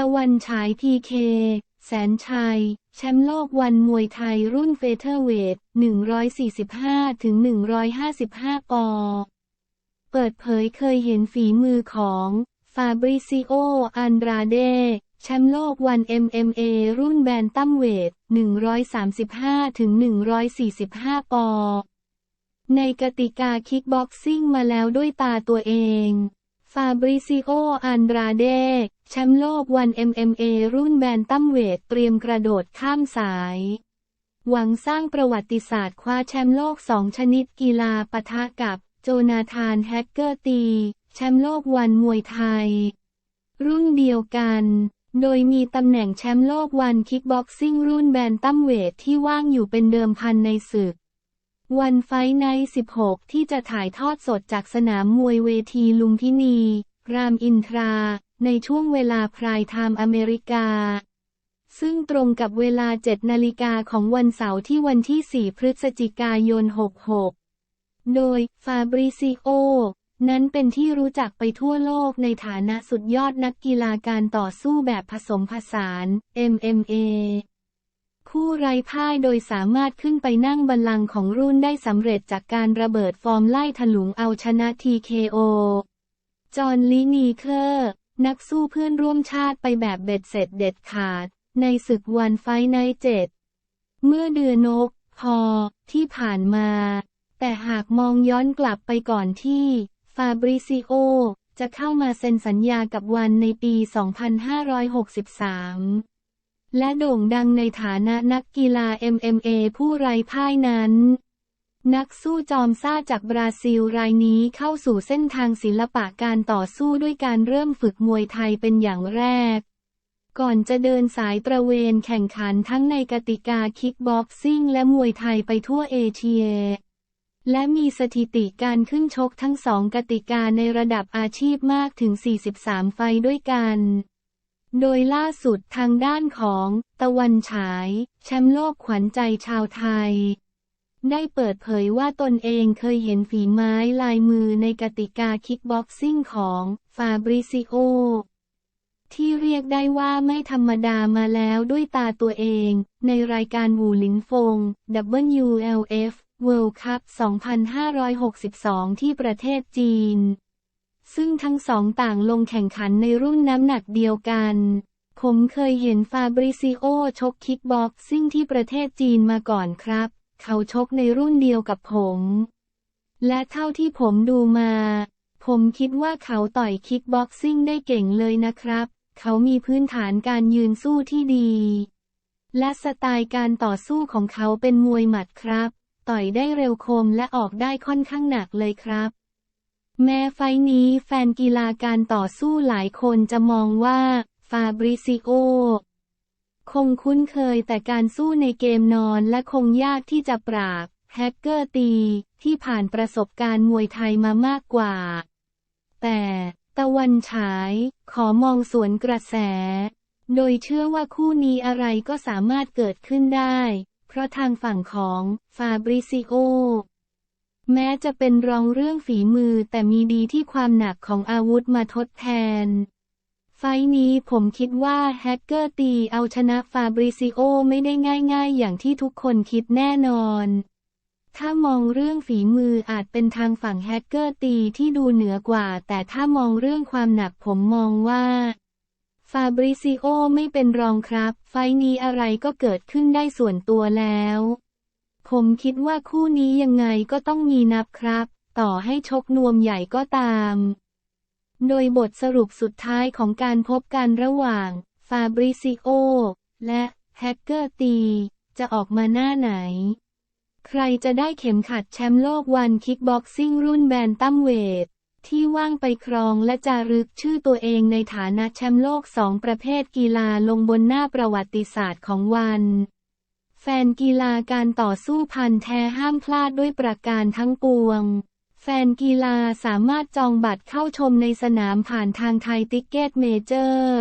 ตะวันฉายพีเค แสนชัย แชมป์โลกวันมวยไทยรุ่นเฟเธอร์เวท 145 ถึง 155 ปอ เปิดเผยเคยเห็นฝีมือของฟาบริซิโอ อันดราเด แชมป์โลกวัน MMA รุ่นแบนตัมเวท 135 ถึง 145 ปอ ในกติกาคิกบ็อกซิ่งมาแล้วด้วยตาตัวเอง ฟาบริซิโอ อันดราเด แชมป์โลกวัน MMA รุ่นแบนตั้มเวทเตรียมกระโดดข้ามสาย หวังสร้างประวัติศาสตร์คว้าแชมป์โลกสองชนิดกีฬาปะทะกับโจนาธานแฮกเกอร์ตี แชมป์โลกวันมวยไทย รุ่นเดียวกัน โดยมีตำแหน่งแชมป์โลกวันคิกบ็อกซิ่งรุ่นแบนตั้มเวทที่ว่างอยู่เป็นเดิมพันในศึก วันไฟท์ไน16 ที่จะถ่ายทอดสดจากสนามมวยเวทีลุมพินี รามอินทรา ในช่วงเวลาพรายไทม์อเมริกา ซึ่งตรงกับเวลา 7 นาฬิกาของวันเสาร์ที่วันที่ 4 พฤศจิกายน 66 โดยฟาบริซิโอ นั้นเป็นที่รู้จักไปทั่วโลกในฐานะสุดยอดนักกีฬาการต่อสู้แบบผสมผสาน MMA ผู้ไร้พ่ายโดยสามารถขึ้นไปนั่งบัลลังก์ของรุ่นได้สำเร็จจากการระเบิดฟอร์มไล่ถลุงเอาชนะ TKO จอห์นลีนีเคอร์ นักสู้เพื่อนร่วมชาติไปแบบเบ็ดเสร็จเด็ดขาด ในศึกวันไฟท์ไนท์เจ็ดเมื่อเดือนนกพอที่ผ่านมา แต่หากมองย้อนกลับไปก่อนที่ฟาบริซิโอ จะเข้ามาเซ็นสัญญากับวันในปี 2563 และโด่งดังในฐานะนักกีฬา MMA ผู้ไร้พ่ายนั้น นักสู้จอมซ่าจากบราซิลรายนี้เข้าสู่เส้นทางศิลปะการต่อสู้ด้วยการเริ่มฝึกมวยไทยเป็นอย่างแรก ก่อนจะเดินสายตระเวนแข่งขันทั้งในกติกาคิกบ็อกซิ่งและมวยไทยไปทั่วเอเชีย และมีสถิติการขึ้นชกทั้งสองกติกาในระดับอาชีพมากถึง 43 ไฟด้วยกัน โดยล่าสุดทางด้านของตะวันฉาย แชมป์โลกขวัญใจชาวไทย ได้เปิดเผยว่าตนเองเคยเห็นฝีไม้ลายมือในกติกาคิกบ็อกซิ่งของฟาบริซิโอ ที่เรียกได้ว่าไม่ธรรมดามาแล้วด้วยตาตัวเอง ในรายการวูหลินฟง WLF World Cup 2562 ที่ประเทศจีน ซึ่งทั้งสองต่างลงแข่งขันในรุ่นน้ำหนักเดียวกัน ผมเคยเห็นฟาบริซิโอชกคิกบ็อกซิ่งที่ประเทศจีนมาก่อนครับ เขาชกในรุ่นเดียวกับผม และเท่าที่ผมดูมา ผมคิดว่าเขาต่อยคิกบ็อกซิ่งได้เก่งเลยนะครับ เขามีพื้นฐานการยืนสู้ที่ดี และสไตล์การต่อสู้ของเขาเป็นมวยหมัดครับ ต่อยได้เร็วคมและออกได้ค่อนข้างหนักเลยครับ แม้ไฟนี้แฟนกีฬาการต่อสู้หลายคนจะมองว่า ฟาบริซิโอ คงคุ้นเคยแต่การสู้ในเกมนอนและคงยากที่จะปราบ แฮกเกอร์ตี ที่ผ่านประสบการณ์มวยไทยมามากกว่า แต่ตะวันฉายขอมองสวนกระแส โดยเชื่อว่าคู่นี้อะไรก็สามารถเกิดขึ้นได้ เพราะทางฝั่งของฟาบริซิโอ แม้จะเป็นรองเรื่องฝีมือแต่มีดีที่ความหนักของอาวุธมาทดแทน ไฟนี้ผมคิดว่าแฮกเกอร์ตีเอาชนะฟาบริซิโอไม่ได้ง่ายๆ อย่างที่ทุกคนคิดแน่นอน ถ้ามองเรื่องฝีมืออาจเป็นทางฝั่งแฮกเกอร์ตีที่ดูเหนือกว่า แต่ถ้ามองเรื่องความหนักผมมองว่าฟาบริซิโอไม่เป็นรองครับ ไฟนี้อะไรก็เกิดขึ้นได้ส่วนตัวแล้ว ผมคิดว่าคู่นี้ยังไงก็ต้องมีนับครับ ต่อให้ชกนวมใหญ่ก็ตาม โดยบทสรุปสุดท้ายของการพบกันระหว่างฟาบริซิโอและแฮกเกอร์ตี จะออกมาหน้าไหน ใครจะได้เข็มขัดแชมป์โลกวันคิกบ็อกซิ่งรุ่นแบนตัมเวท ที่ว่างไปครองและจารึกชื่อตัวเองในฐานะแชมป์โลกสองประเภทกีฬาลงบนหน้าประวัติศาสตร์ของวัน แฟนกีฬาการต่อสู้พันแท้ห้ามพลาดด้วยประการทั้งปวง แฟนกีฬาสามารถจองบัตรเข้าชมในสนามผ่านทางไทยติ๊กเก็ตเมเจอร์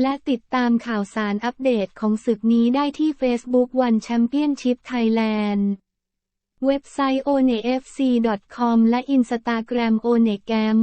และติดตามข่าวสารอัปเดตของศึกนี้ได้ที่ Facebook One Championship Thailand เว็บไซต์ onefc.com และ Instagram onegam